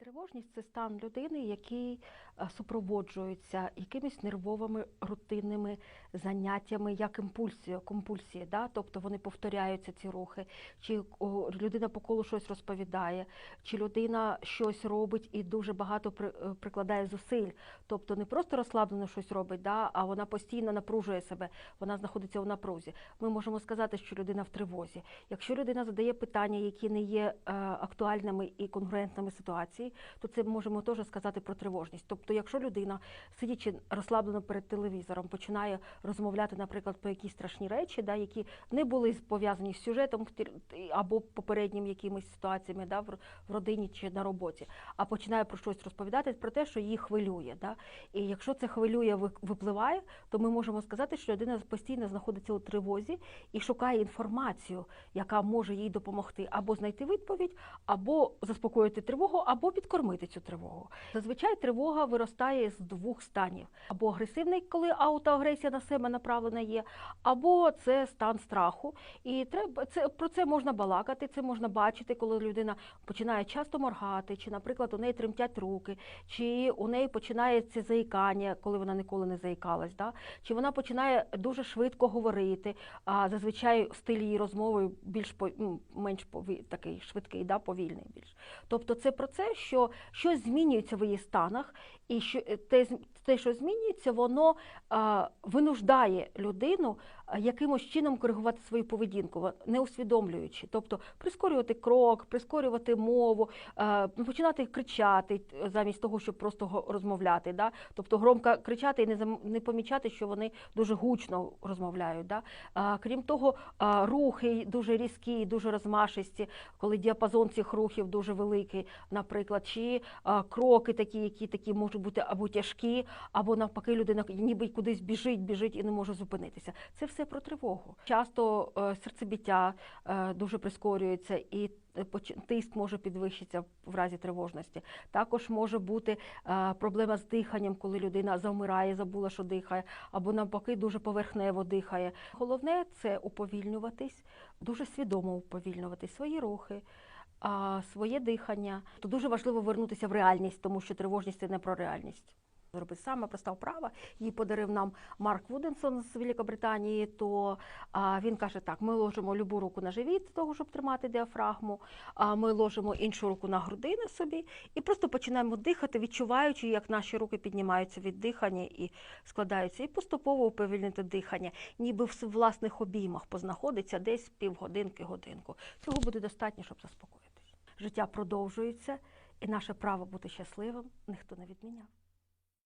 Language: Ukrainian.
Тривожність це стан людини, який е, супроводжується якимись нервовими рутинними заняттями, як імпульсія, компульсії. Да? Тобто вони повторяються ці рухи, чи людина по колу щось розповідає, чи людина щось робить і дуже багато е, прикладає зусиль. Тобто не просто розслаблено щось робить, да? а вона постійно напружує себе, вона знаходиться у напрузі. Ми можемо сказати, що людина в тривозі. Якщо людина задає питання, які не є е, актуальними і конгруентними ситуації, то це можемо теж сказати про тривожність. Тобто, якщо людина, сидячи розслаблено перед телевізором, починає розмовляти, наприклад, про якісь страшні речі, да, які не були пов'язані з сюжетом або попереднім якимись ситуаціями да, в родині чи на роботі, а починає про щось розповідати про те, що її хвилює. Да. І якщо це хвилює, випливає, то ми можемо сказати, що людина постійно знаходиться у тривозі і шукає інформацію, яка може їй допомогти або знайти відповідь, або заспокоїти тривогу, або підкормити цю тривогу. Зазвичай тривога виростає з двох станів: або агресивний, коли аутоагресія на себе направлена є, або це стан страху. І треба це про це можна балакати, це можна бачити, коли людина починає часто моргати, чи, наприклад, у неї тремтять руки, чи у неї починається заїкання, коли вона ніколи не заїкалась, да? чи вона починає дуже швидко говорити. А зазвичай стиль її розмови більш по- ну, менш такий швидкий, да, повільний більш. Тобто це про це, що щось змінюється в її станах, і що е, те, те що змінюється, воно е, винуждає людину якимось чином коригувати свою поведінку, не усвідомлюючи. Тобто прискорювати крок, прискорювати мову, починати кричати е, замість того, щоб просто розмовляти. Да? Тобто громко кричати і не, не помічати, що вони дуже гучно розмовляють. Да? Крім того, рухи дуже різкі, дуже розмашисті, коли діапазон цих рухів дуже великий, наприклад, чи кроки такі, які такі можуть бути або тяжкі, або навпаки, людина ніби кудись біжить, біжить і не може зупинитися. Це все про тривогу. Часто е, серцебіття е, дуже прискорюється і е, тиск може підвищитися в разі тривожності. Також може бути проблема з диханням, коли людина завмирає, забула, що дихає, або навпаки дуже поверхнево дихає. Головне це уповільнюватись, дуже свідомо уповільнювати свої рухи. Своє дихання то дуже важливо вернутися в реальність, тому що тривожність це не про реальність. Зробити саме проста вправа. Її подарив нам Марк Вуденсон з Великобританії. То а, він каже: так: ми ложимо любу руку на живіт, для того, щоб тримати діафрагму. А ми ложимо іншу руку на грудини собі і просто починаємо дихати, відчуваючи, як наші руки піднімаються від дихання і складаються, і поступово уповільнити дихання, ніби в власних обіймах познаходиться десь півгодинки, годинку. Цього буде достатньо, щоб заспокоїтись. Життя продовжується, і наше право бути щасливим ніхто не відміняв.